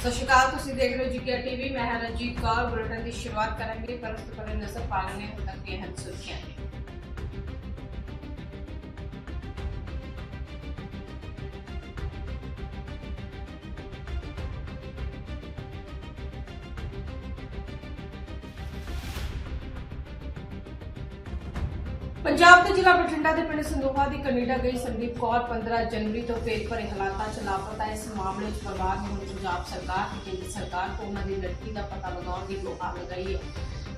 ਸਤਿ ਸ਼੍ਰੀ ਅਕਾਲ, ਤੁਸੀਂ ਦੇਖ ਰਹੇ ਹੋ ਜੀਕੇ ਟੀਵੀ। ਮੈਂ ਹਾਂ ਰਣਜੀਤ ਕੌਰ, ਬੁਲੇਟਿਨ ਦੀ ਸ਼ੁਰੂਆਤ ਕਰਾਂਗੇ, ਪਰ ਉਸ ਤੋਂ ਪਹਿਲਾਂ ਨਜ਼ਰ ਪਾ ਲੈਣੇ ਤੱਕ ਦੀਆਂ ਹਨ ਸੁਰਖੀਆਂ ਪੰਜਾਬ ਦੇ ਜ਼ਿਲ੍ਹਾ ਬਠਿੰਡਾ ਦੇ ਪਿੰਡ ਸੰਦੋਹਾ ਦੀ ਕੈਨੇਡਾ ਗਈ ਸੰਦੀਪ ਕੌਰ 15 ਜਨਵਰੀ ਤੋਂ ਫੇਰ ਭਰੇ ਹਾਲਾਤਾਂ 'ਚ ਲਾਪਤਾ ਹੈ। ਇਸ ਮਾਮਲੇ 'ਚ ਪਰਿਵਾਰ ਨੇ ਹੁਣ ਪੰਜਾਬ ਸਰਕਾਰ ਤੇ ਕੇਂਦਰ ਸਰਕਾਰ ਤੋਂ ਉਹਨਾਂ ਦੀ ਲੜਕੀ ਦਾ ਪਤਾ ਲਗਾਉਣ ਦੀ ਗੁਹਾਰ ਲਗਾਈ ਹੈ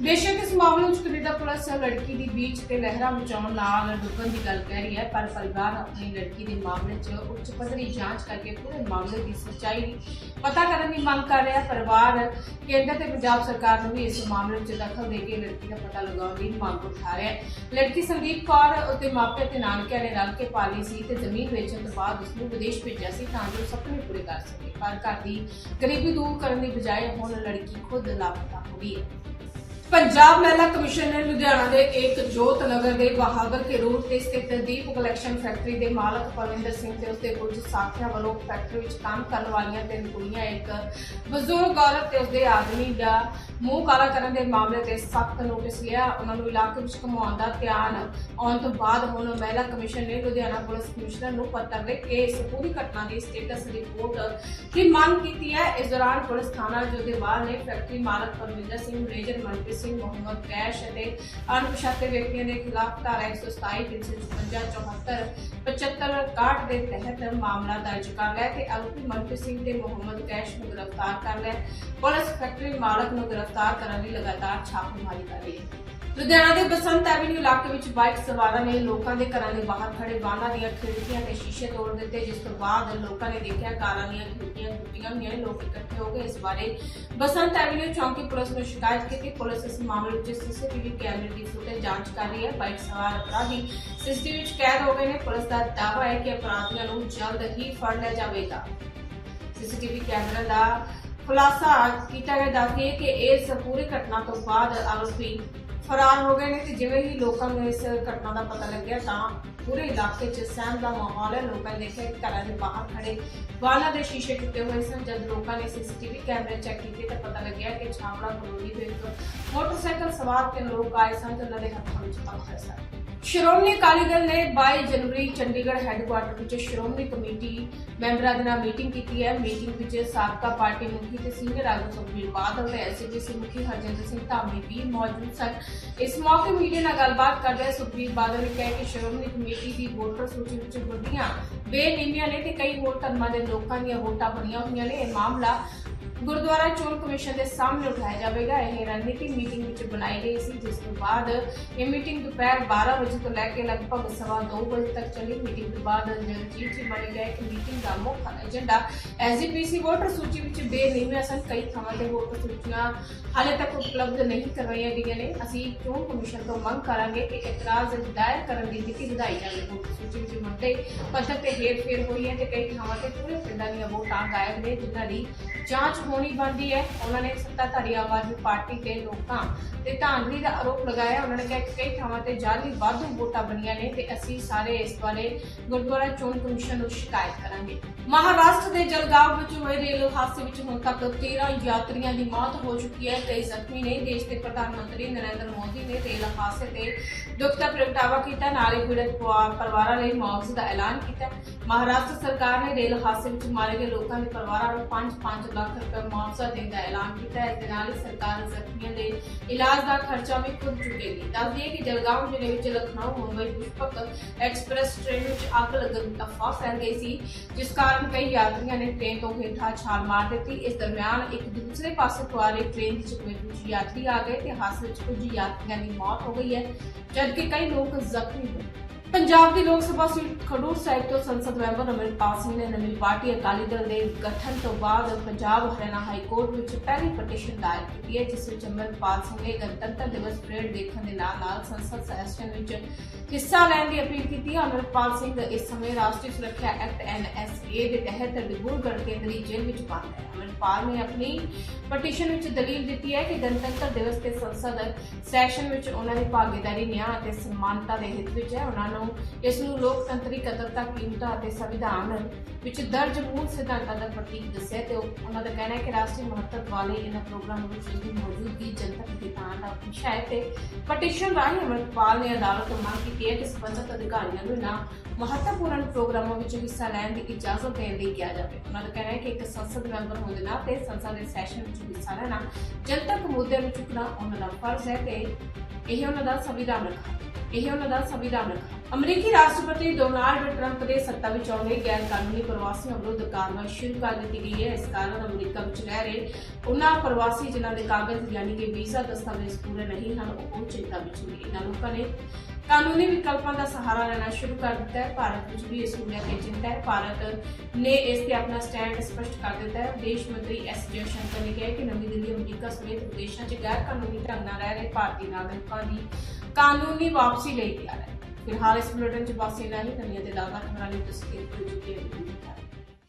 ਬੇਸ਼ੱਕ ਇਸ ਮਾਮਲੇ ਵਿੱਚ ਕੈਨੇਡਾ ਪੁਲਿਸ ਲੜਕੀ ਦੀ ਬੀਚ ਤੇ ਲਹਿਰਾਂ ਬਚਾਉਣ ਨਾਲ ਡੁੱਬਣ ਦੀ ਗੱਲ ਕਹਿ ਰਹੀ ਹੈ, ਪਰ ਪਰਿਵਾਰ ਆਪਣੀ ਲੜਕੀ ਦੇ ਮਾਮਲੇ 'ਚ ਉੱਚ ਪੱਧਰੀ ਜਾਂਚ ਕਰਕੇ ਪੂਰੇ ਮਾਮਲੇ ਦੀ ਸੱਚਾਈ ਪਤਾ ਕਰਨ ਦੀ ਮੰਗ ਕਰ ਰਿਹਾ ਪਰਿਵਾਰ ਕੇਂਦਰ ਤੇ ਪੰਜਾਬ ਸਰਕਾਰ ਨੂੰ ਵੀ ਇਸ ਮਾਮਲੇ 'ਚ ਦਖਲ ਦੇ ਕੇ ਲੜਕੀ ਦਾ ਪਤਾ ਲਗਾਉਣ ਦੀ ਮੰਗ ਉਠਾ ਰਿਹਾ ਹੈ। ਲੜਕੀ ਸੰਦੀਪ ਕੌਰ ਅਤੇ ਮਾਪੇ ਤੇ ਨਾਨਕਿਆਂ ਨੇ ਰਲ ਕੇ ਪਾਲੀ ਸੀ ਤੇ ਜ਼ਮੀਨ ਵੇਚਣ ਤੋਂ ਬਾਅਦ ਉਸ ਨੂੰ ਵਿਦੇਸ਼ ਭੇਜਿਆ ਸੀ ਤਾਂ ਜੋ ਸੁਪਨੇ ਪੂਰੇ ਕਰ ਸਕੇ। ਪਰ ਘਰ ਦੀ ਗਰੀਬੀ ਦੂਰ ਕਰਨ ਦੀ ਬਜਾਏ ਹੁਣ ਲੜਕੀ ਖੁਦ ਲਾਪਤਾ ਹੋ ਗਈ ਹੈ। ਪੰਜਾਬ ਮਹਿਲਾ ਕਮਿਸ਼ਨ ਨੇ ਲੁਧਿਆਣਾ ਦੇ ਇੱਕ ਜੋਤ ਨਗਰ ਦੇ ਬਹਾਦਰ ਕੇ ਰੋਡ ਤੇ ਸਥਿਤ ਦੀਪ ਕਲੈਕਸ਼ਨ ਫੈਕਟਰੀ ਦੇ ਮਾਲਕ ਪਰਵਿੰਦਰ ਸਿੰਘ ਤੇ ਉਸਦੇ ਕੁਝ ਸਾਥੀਆਂ ਵੱਲੋਂ ਫੈਕਟਰੀ ਵਿੱਚ ਕੰਮ ਕਰਨ ਵਾਲੀਆਂ ਤਿੰਨ ਕੁੜੀਆਂ, ਇੱਕ ਬਜ਼ੁਰਗ ਔਰਤ ਤੇ ਉਸਦੇ ਆਦਮੀ ਦਾ ਮੂੰਹ ਕਾਲਾ ਕਰਨ ਦੇ ਮਾਮਲੇ ਤੇ ਸਖਤ ਨੋਟਿਸ ਲਿਆ। ਉਹਨਾਂ ਨੂੰ ਇਲਾਕੇ ਵਿੱਚ ਘੁਮਾਉਣ ਦਾ ਧਿਆਨ ਆਉਣ ਤੋਂ ਬਾਅਦ ਹੁਣ ਮਹਿਲਾ ਕਮਿਸ਼ਨ ਨੇ ਲੁਧਿਆਣਾ ਪੁਲਿਸ ਕਮਿਸ਼ਨਰ ਨੂੰ ਪੱਤਰ ਲਿਖ ਕੇ ਇਸ ਪੂਰੀ ਘਟਨਾ ਦੀ ਸਟੇਟਸ ਰਿਪੋਰਟ ਦੀ ਮੰਗ ਕੀਤੀ ਹੈ। ਇਸ ਦੌਰਾਨ ਪੁਲਿਸ ਥਾਣਾ ਜੋਧੇਵਾਲ ਨੇ ਫੈਕਟਰੀ ਮਾਲਕ ਪਰਮਿੰਦਰ ਸਿੰਘ ਮੇਜਰ ਮਨਪ੍ਰੀਤ ਸਿੰਘ ਮੁਹੰਮਦ ਕੈਸ਼ ਅਤੇ ਅਣਪਛਾਤੇ ਵਿਅਕਤੀਆਂ ਦੇ ਖਿਲਾਫ ਧਾਰਾ 127 356 74 75 61 ਦੇ ਤਹਿਤ ਮਾਮਲਾ ਦਰਜ ਕਰ ਲਿਆ ਤੇ ਆਰੋਪੀ ਮਨਪ੍ਰੀਤ ਸਿੰਘ ਤੇ ਮੁਹੰਮਦ ਕੈਸ਼ ਨੂੰ ਗ੍ਰਿਫਤਾਰ ਕਰ ਲਿਆ। ਪੁਲਿਸ ਫੈਕਟਰੀ ਮਾਲਕ ਨੂੰ ਗ੍ਰਿਫਤਾਰ ਕਰਨ ਲਈ ਲਗਾਤਾਰ ਛਾਪੇਮਾਰੀ ਕਰ ਰਹੀ ਹੈ। ਲੁਧਿਆਣਾ ਦੇ ਬਸੰਤ ਐਵਨਿਊ ਇਲਾਕੇ ਵਿੱਚ ਬਾਈਕ ਸਵਾਰਾਂ ਨੇ ਲੋਕਾਂ ਦੇ ਘਰਾਂ ਦੇ ਬਾਹਰ ਖੜੇ ਵਾਹਨਾਂ ਦੀਆਂ ਖਿੜਕੀਆਂ ਤੇ ਸ਼ੀਸ਼ੇ ਤੋੜ ਦਿੱਤੇ, ਜਿਸ ਤੋਂ ਬਾਅਦ ਲੋਕਾਂ ਨੇ ਦੇਖਿਆ ਕਾਰਾਂ ਦੀਆਂ ਖਿੜਕੀਆਂ ਟੁੱਟੀਆਂ ਹੋਈਆਂ ਲੋਕ ਇਕੱਠੇ ਹੋ ਗਏ। ਇਸ ਬਾਰੇ ਬਸੰਤ ਐਵਨਿਊ ਚੌਂਕੀ ਪੁਲਿਸ ਨੂੰ ਸ਼ਿਕਾਇਤ ਕੀਤੀ। ਪੁਲਿਸ ਇਸ ਮਾਮਲੇ ਵਿੱਚ ਸੀਸੀਟੀਵੀ ਕੈਮਰੇ ਦੀ ਫੁਟੇਜ ਜਾਂਚ ਕਰ ਰਹੀ ਹੈ। ਬਾਈਕ ਸਵਾਰ ਅਪਰਾਧੀ ਸੀਸੀਟੀਵੀ ਵਿੱਚ ਕੈਦ ਹੋ ਗਏ ਨੇ। ਪੁਲਿਸ ਦਾ ਦਾਅਵਾ ਹੈ ਕਿ ਅਪਰਾਧੀਆਂ ਨੂੰ ਜਲਦ ਹੀ ਫੜ ਲਿਆ ਜਾਵੇਗਾ। ਸੀਸੀਟੀਵੀ ਕੈਮਰਾ ਦਾ ਖੁਲਾਸਾ ਕੀਤਾ ਗਿਆ। ਦੱਸਦੀ ਹੈ ਕਿ ਇਸ ਪੂਰੀ ਘਟਨਾ ਤੋਂ ਬਾਅਦ ਆਰੋਪੀ ਫਰਾਰ ਹੋ ਗਏ ਨੇ ਤੇ ਜਿਵੇਂ ਹੀ ਲੋਕਾਂ ਨੂੰ ਇਸ ਘਟਨਾ ਦਾ ਪਤਾ ਲੱਗਿਆ ਤਾਂ ਪੂਰੇ ਇਲਾਕੇ 'ਚ ਸਹਿਮ ਦਾ ਮਾਹੌਲ ਹੈ। ਲੋਕਾਂ ਨੇ ਦੇਖਿਆ ਕਿ ਘਰਾਂ ਦੇ ਬਾਹਰ ਖੜੇ ਵਾਹਨਾਂ ਦੇ ਸ਼ੀਸ਼ੇ ਟੁੱਟੇ ਹੋਏ ਸਨ। ਜਦ ਲੋਕਾਂ ਨੇ ਸੀਸੀਟੀਵੀ ਕੈਮਰੇ ਚੈੱਕ ਕੀਤੇ ਤਾਂ ਪਤਾ ਲੱਗਿਆ ਕਿ ਛਾਪੜਾ ਕਲੋਨੀ ਦੇ ਇੱਕ ਮੋਟਰਸਾਈਕਲ ਸਵਾਰ ਤਿੰਨ ਲੋਕ ਆਏ ਸਨ ਤੇ ਉਹਨਾਂ ਦੇ ਹੱਥਾਂ ਵਿੱਚ ਪੱਥਰ ਸਨ। ਸ਼੍ਰੋਮਣੀ ਅਕਾਲੀ ਦਲ ਨੇ 22 ਜਨਵਰੀ ਚੰਡੀਗੜ੍ਹ ਹੈੱਡਕੁਆਰਟਰ ਵਿੱਚ ਸ਼੍ਰੋਮਣੀ ਕਮੇਟੀ ਮੈਂਬਰਾਂ ਦੇ ਨਾਲ ਮੀਟਿੰਗ ਕੀਤੀ ਹੈ। ਮੀਟਿੰਗ ਵਿੱਚ ਸਾਬਕਾ ਪਾਰਟੀ ਮੁਖੀ ਤੇ ਸੀਨੀਅਰ ਆਗੂ ਸੁਖਬੀਰ ਬਾਦਲ ਤੇ ਐਸਜੀਸੀ ਮੁਖੀ ਹਰਜਿੰਦਰ ਸਿੰਘ ਧਾਮੀ ਵੀ ਮੌਜੂਦ ਸਨ। ਇਸ ਮੌਕੇ ਮੀਡੀਆ ਨਾਲ ਗੱਲਬਾਤ ਕਰਦੇ ਸੁਖਬੀਰ ਬਾਦਲ ਨੇ ਕਿਹਾ ਕਿ ਸ਼੍ਰੋਮਣੀ ਕਮੇਟੀ ਦੀ ਵੋਟਰ ਸੂਚੀ ਵਿੱਚ ਵੱਡੀਆਂ ਬੇਨੀਮੀਆਂ ਨੇ ਤੇ ਕਈ ਹੋਰ ਧਰਮਾਂ ਦੇ ਲੋਕਾਂ ਦੀਆਂ ਵੋਟਾਂ ਬਣੀਆਂ ਹੋਈਆਂ ਨੇ। ਇਹ ਮਾਮਲਾ ਗੁਰਦੁਆਰਾ ਚੋਣ ਕਮਿਸ਼ਨ ਦੇ ਸਾਹਮਣੇ ਉਠਾਇਆ ਜਾਵੇਗਾ। ਇਹ ਰਣਨੀਤੀ ਮੀਟਿੰਗ ਵਿੱਚ ਬਣਾਈ ਗਈ ਸੀ, ਜਿਸ ਤੋਂ ਬਾਅਦ ਇਹ ਮੀਟਿੰਗ ਦੁਪਹਿਰ 12 ਵਜੇ ਤੋਂ ਲੈ ਕੇ ਲਗਭਗ ਸਵਾ 2 ਵਜੇ ਤੱਕ ਚੱਲੀ। ਮੀਟਿੰਗ ਤੋਂ ਬਾਅਦ ਜਗਜੀਤ ਜੀ ਬਣ ਗਿਆ। ਕਿ ਮੀਟਿੰਗ ਦਾ ਮੁੱਖ ਏਜੰਡਾ ਐਸਜੀਪੀਸੀ ਵੋਟਰ ਸੂਚੀ ਵਿੱਚ ਬੇਨਿਯਮੀਆਂ ਸਨ ਕਈ ਥਾਵਾਂ ਤੇ ਵੋਟਰ ਸੂਚੀਆਂ ਹਾਲੇ ਤੱਕ ਉਪਲਬਧ ਨਹੀਂ ਕਰਵਾਈਆਂ ਗਈਆਂ ਨੇ। ਅਸੀਂ ਚੋਣ ਕਮਿਸ਼ਨ ਤੋਂ ਮੰਗ ਕਰਾਂਗੇ ਕਿ ਇਤਰਾਜ਼ ਦਾਇਰ ਕਰਨ ਦੀ ਮਿਤੀ ਵਧਾਈ ਜਾਵੇ। ਵੋਟਰ ਸੂਚੀ ਵਿੱਚ ਵੱਡੇ ਪੱਧਰ ਤੇ ਹੇਰ-ਫੇਰ ਹੋਈ ਹੈ ਤੇ ਕਈ ਥਾਵਾਂ ਤੇ ਪੂਰੇ ਪਿੰਡਾਂ ਦੀਆਂ ਵੋਟਾਂ ਗਾਇਬ ਨੇ, ਜਿਨ੍ਹਾਂ ਦੀ ਜਾਂਚ ਹੋਣੀ ਬਣਦੀ ਹੈ। ਉਹਨਾਂ ਨੇ ਸੱਤਾਧਾਰੀ ਆਮ ਆਦਮੀ ਪਾਰਟੀ ਦੇ ਲੋਕਾਂ ਤੇ ਧਾਂਦਲੀ ਦਾ ਆਰੋਪ ਲਗਾਇਆ। ਉਹਨਾਂ ਨੇ ਕਿਹਾ ਕਿ ਕਈ ਥਾਵਾਂ ਤੇ ਜਾਲੀ ਵਾਧੂ ਵੋਟਾਂ ਬਣੀਆਂ ਨੇ ਤੇ ਅਸੀਂ ਸਾਰੇ ਇਸ ਬਾਰੇ ਗੁਰਦੁਆਰਾ ਚੋਣ ਕਮਿਸ਼ਨ ਨੂੰ ਸ਼ਿਕਾਇਤ ਕਰਾਂਗੇ। ਮਹਾਰਾਸ਼ਟਰ ਦੇ ਜਲਗਾਵ ਵਿੱਚ ਹੋਏ ਰੇਲ ਹਾਦਸੇ ਵਿੱਚ ਹੁਣ ਤੱਕ 13 ਯਾਤਰੀਆਂ ਦੀ ਮੌਤ ਹੋ ਚੁੱਕੀ ਹੈ ਕਈ ਜ਼ਖਮੀ ਨੇ ਦੇਸ਼ ਦੇ ਪ੍ਰਧਾਨ ਮੰਤਰੀ ਨਰਿੰਦਰ ਮੋਦੀ ਨੇ ਰੇਲ ਹਾਦਸੇ ਤੇ ਦੁੱਖ ਦਾ ਪ੍ਰਗਟਾਵਾ ਕੀਤਾ। ਨਾਲ ਹੀ ਪੀੜਤ ਪਰਿਵਾਰਾਂ ਲਈ ਮੁਆਵਜ਼ੇ ਦਾ ਐਲਾਨ ਕੀਤਾ। ਮਹਾਰਾਸ਼ਟਰ ਸਰਕਾਰ ਨੇ ਰੇਲ ਹਾਦਸੇ ਵਿੱਚ ਮਾਰੇ ਗਏ ਲੋਕਾਂ ਦੇ ਪਰਿਵਾਰਾਂ ਨੂੰ 5-5 ਲੱਖ ਰੁਪਏ ਮੁਆਵਜ਼ਾ ਦੇਣ ਦਾ ਐਲਾਨ ਕੀਤਾ ਹੈ ਇਸ ਦੇ ਨਾਲ ਹੀ ਸਰਕਾਰ ਜ਼ਖਮੀਆਂ ਦੇ ਇਲਾਜ ਦਾ ਖਰਚਾ ਵੀ ਖੁਦ ਚੁੱਕੇਗੀ ਦੱਸ ਦਈਏ ਕਿ ਜਲਗਾਓਂ ਜ਼ਿਲ੍ਹੇ ਵਿੱਚ ਲਖਨਊ ਮੁੰਬਈ ਪੁਸ਼ਪਕ ਐਕਸਪ੍ਰੈਸ ਟ੍ਰੇਨ ਵਿੱਚ ਅੱਗ ਲੱਗਣ ਦੀ ਅਫਵਾਹ ਫੈਲ ਗਈ ਸੀ ਜਿਸ ਕਾਰਨ ਕਈ ਯਾਤਰੀਆਂ ਨੇ ਟ੍ਰੇਨ ਤੋਂ ਹੇਠਾਂ ਛਾਲ ਮਾਰ ਦਿੱਤੀ ਇਸ ਦਰਮਿਆਨ ਇੱਕ ਦੂਸਰੇ ਪਾਸੇ ਤੋਂ ਆ ਰਹੀ ਟ੍ਰੇਨ ਦੀ ਚਪੇਟ ਵਿੱਚ ਯਾਤਰੀ ਆ ਗਏ ਤੇ ਹਾਦਸੇ ਵਿੱਚ ਕੁਝ ਯਾਤਰੀਆਂ ਦੀ ਮੌਤ ਹੋ ਗਈ ਪੰਜਾਬ ਦੀ ਲੋਕ ਸਭਾ ਸੀਟ ਖਡੂਰ ਸਾਹਿਬ ਤੋਂ ਸੰਸਦ ਮੈਂਬਰ ਅਮਰਿਤਪਾਲ ਸਿੰਘ ਨੇ ਨਵੀਂ ਪਾਰਟੀ ਅਕਾਲੀ ਦਲ ਦੇ ਗਠਨ ਤੋਂ ਬਾਅਦ ਪੰਜਾਬ ਹਰਿਆਣਾ ਹਾਈ ਕੋਰਟ ਵਿੱਚ ਪਹਿਲੀ ਪਟੀਸ਼ਨ ਦਾਇਰ ਕੀਤੀ ਹੈ, ਜਿਸ ਵਿੱਚ ਅਮਰਿਤਪਾਲ ਸਿੰਘ ਨੇ ਗਣਤੰਤਰ ਦਿਵਸ ਪਰੇਡ ਦੇਖਣ ਦੇ ਨਾਲ ਨਾਲ ਸੰਸਦ ਸੈਸ਼ਨ ਵਿੱਚ ਹਿੱਸਾ ਲੈਣ ਦੀ ਅਪੀਲ ਕੀਤੀ ਹੈ। ਅਮਰਿਤਪਾਲ ਸਿੰਘ ਇਸ ਸਮੇਂ ਰਾਸ਼ਟਰੀ ਸੁਰੱਖਿਆ ਐਕਟ ਐਨਐਸਏ ਦੇ ਤਹਿਤ ਡਿਬਰੂਗੜ੍ਹ ਕੇਂਦਰੀ ਜੇਲ੍ਹ ਵਿੱਚ ਬੰਦ ਹੈ। ਅਮਰਿਤਪਾਲ ਨੇ ਆਪਣੀ ਪਟੀਸ਼ਨ ਵਿੱਚ ਦਲੀਲ ਦਿੱਤੀ ਹੈ ਕਿ ਗਣਤੰਤਰ ਦਿਵਸ ਤੇ ਸੰਸਦ ਸੈਸ਼ਨ ਵਿੱਚ ਉਹਨਾਂ ਦੀ ਭਾਗੀਦਾਰੀ, ਨਿਆਂ ਅਤੇ ਸਮਾਨਤਾ ਦੇ ਹਿੱਤ ਵਿੱਚ ਹੈ। ਉਹਨਾਂ ਨੂੰ ਨੂੰ, ਇਸ ਨੂੰ ਲੋਕਤੰਤਰੀ ਕਦਰਤਾ ਕੀਮਤਾਂ ਅਤੇ ਸੰਵਿਧਾਨ ਵਿੱਚ ਦਰਜ ਮੂਲ ਸਿਧਾਂਤਾਂ ਦਾ ਪ੍ਰਤੀਕ ਦੱਸਿਆ ਤੇ ਉਹਨਾਂ ਦਾ ਕਹਿਣਾ ਹੈ ਕਿ ਰਾਸ਼ਟਰੀ ਮਹੱਤਵ ਵਾਲੇ ਇਹਨਾਂ ਪ੍ਰੋਗਰਾਮਾਂ ਵਿੱਚ ਇਸ ਦੀ ਮੌਜੂਦਗੀ ਜਨਤਕ ਹਿਤਾਂ ਦਾ ਵਿਸ਼ਾ ਹੈ ਤੇ ਪਟੀਸ਼ਨ ਰਾਹੀਂ ਅਮਰਪਾਲ ਨੇ ਅਦਾਲਤ ਤੋਂ ਮੰਗ ਕੀਤੀ ਹੈ ਕਿ ਸਬੰਧਤ ਅਧਿਕਾਰੀਆਂ ਨੂੰ ਇਹਨਾਂ ਮਹੱਤਵਪੂਰਨ ਪ੍ਰੋਗਰਾਮਾਂ ਵਿੱਚ ਹਿੱਸਾ ਲੈਣ ਦੀ ਇਜਾਜ਼ਤ ਦੇਣ ਲਈ ਕਿਹਾ ਜਾਵੇ। ਉਹਨਾਂ ਦਾ ਕਹਿਣਾ ਹੈ ਕਿ ਇੱਕ ਸੰਸਦ ਮੈਂਬਰ ਹੋਣ ਦੇ ਨਾਤੇ ਸੰਸਦ ਦੇ ਸੈਸ਼ਨ ਵਿੱਚ ਹਿੱਸਾ ਲੈਣਾ ਜਨਤਕ ਮੁੱਦਿਆਂ ਨੂੰ ਚੁੱਕਣਾ ਉਹਨਾਂ ਦਾ ਫਰਜ਼ ਹੈ ਤੇ ਇਹ ਉਹਨਾਂ ਦਾ ਸੰਵਿਧਾਨਕ ਹੱਕ ਇਹ ਉਹਨਾਂ ਦਾ ਸੰਵਿਧਾਨਕ। ਅਮਰੀਕੀ ਰਾਸ਼ਟਰਪਤੀ ਡੋਨਾਲਡ ਟਰੰਪ ਦੇ ਸੱਤਾ ਵਿੱਚ ਆਉਣ ਲਈ ਗੈਰ ਕਾਨੂੰਨੀ ਪ੍ਰਵਾਸੀਆਂ ਵਿਰੁੱਧ ਕਾਰਵਾਈ ਸ਼ੁਰੂ ਕਰ ਦਿੱਤੀ ਗਈ ਹੈ। ਇਸ ਕਾਰਨ ਅਮਰੀਕਾ ਵਿੱਚ ਰਹਿ ਰਹੇ ਉਹਨਾਂ ਪ੍ਰਵਾਸੀ ਜਿਨ੍ਹਾਂ ਦੇ ਕਾਗਜ਼ ਯਾਨੀ ਕਿ ਵੀਜ਼ਾ ਦਸਤਾਵੇਜ਼ ਪੂਰੇ ਨਹੀਂ ਹਨ, ਉਹ ਚਿੰਤਾ ਵਿੱਚ ਨੇ। ਇਹਨਾਂ ਲੋਕਾਂ ਨੇ ਕਾਨੂੰਨੀ ਵਿਕਲਪਾਂ ਦਾ ਸਹਾਰਾ ਲੈਣਾ ਸ਼ੁਰੂ ਕਰ ਦਿੱਤਾ ਹੈ। ਭਾਰਤ ਵਿੱਚ ਵੀ ਇਸ ਨੂੰ ਲੈ ਕੇ ਚਿੰਤਾ ਹੈ। ਭਾਰਤ ਨੇ ਇਸ ਤੇ ਆਪਣਾ ਸਟੈਂਡ ਸਪਸ਼ਟ ਕਰ ਦਿੱਤਾ ਹੈ। ਵਿਦੇਸ਼ ਮੰਤਰੀ ਐਸ ਜਯਸ਼ੰਕਰ ਨੇ ਕਿਹਾ ਕਿ ਨਵੀਂ ਦਿੱਲੀ ਅਮਰੀਕਾ ਸਮੇਤ ਵਿਦੇਸ਼ਾਂ 'ਚ ਗੈਰ ਕਾਨੂੰਨੀ ਢੰਗ ਨਾਲ ਰਹਿ ਰਹੇ ਭਾਰਤੀ ਨਾਗਰਿਕਾਂ ਦੀ ਕਾਨੂੰਨੀ ਵਾਪਸੀ ਲਈ ਤਿਆਰ ਹੈ। ਫਿਲਹਾਲ ਇਸ ਬੁਲੇਟਿਨ 'ਚ ਬਸ ਇੰਨਾ ਹੀ ਨਵੀਆਂ ਤੇ ਤਾਜ਼ਾ ਖਬਰਾਂ ਲਈ ਤੁਸੀਂ ਦੇਖਦੇ ਹੋ ਜੀ